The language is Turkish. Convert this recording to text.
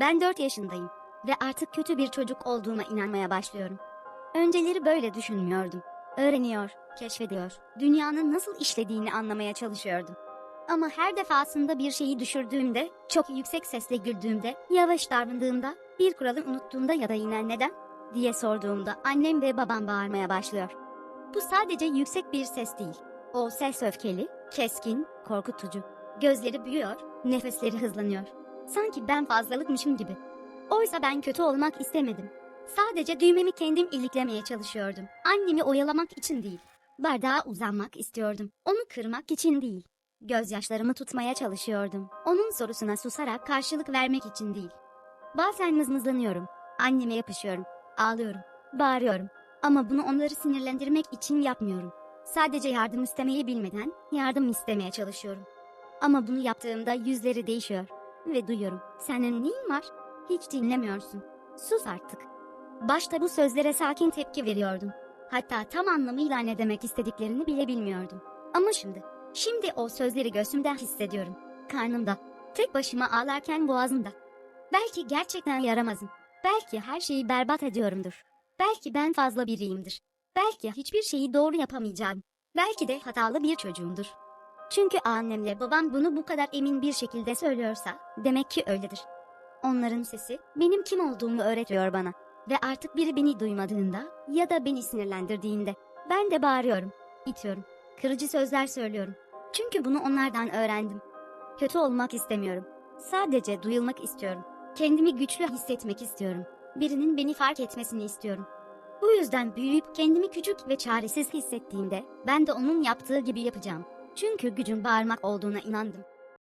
Ben 4 yaşındayım ve artık kötü bir çocuk olduğuma inanmaya başlıyorum. Önceleri böyle düşünmüyordum. Öğreniyor, keşfediyor, dünyanın nasıl işlediğini anlamaya çalışıyordum. Ama her defasında bir şeyi düşürdüğümde, çok yüksek sesle güldüğümde, yavaş davrandığımda, bir kuralı unuttuğumda ya da yine neden diye sorduğumda annem ve babam bağırmaya başlıyor. Bu sadece yüksek bir ses değil. O ses öfkeli, keskin, korkutucu. Gözleri büyüyor, nefesleri hızlanıyor. Sanki ben fazlalıkmışım gibi. Oysa ben kötü olmak istemedim. Sadece düğmemi kendim iliklemeye çalışıyordum. Annemi oyalamak için değil. Bardağa uzanmak istiyordum. Onu kırmak için değil. Gözyaşlarımı tutmaya çalışıyordum. Onun sorusuna susarak karşılık vermek için değil. Bazen mızmızlanıyorum. Anneme yapışıyorum. Ağlıyorum. Bağırıyorum. Ama bunu onları sinirlendirmek için yapmıyorum. Sadece yardım istemeyi bilmeden yardım istemeye çalışıyorum. Ama bunu yaptığımda yüzleri değişiyor. Ve duyuyorum. Senin neyin var? Hiç dinlemiyorsun. Sus artık. Başta bu sözlere sakin tepki veriyordum. Hatta tam anlamıyla ne demek istediklerini bile bilmiyordum. Ama şimdi, şimdi o sözleri göğsümden hissediyorum. Karnımda, tek başıma ağlarken boğazımda. Belki gerçekten yaramazım. Belki her şeyi berbat ediyorumdur. Belki ben fazla biriyimdir. Belki hiçbir şeyi doğru yapamayacağım. Belki de hatalı bir çocuğumdur. Çünkü annemle babam bunu bu kadar emin bir şekilde söylüyorsa demek ki öyledir. Onların sesi benim kim olduğumu öğretiyor bana. Ve artık biri beni duymadığında ya da beni sinirlendirdiğinde ben de bağırıyorum, itiyorum, kırıcı sözler söylüyorum. Çünkü bunu onlardan öğrendim. Kötü olmak istemiyorum. Sadece duyulmak istiyorum. Kendimi güçlü hissetmek istiyorum. Birinin beni fark etmesini istiyorum. Bu yüzden büyüyüp kendimi küçük ve çaresiz hissettiğimde ben de onun yaptığı gibi yapacağım. Çünkü gücün bağırmak olduğuna inandım.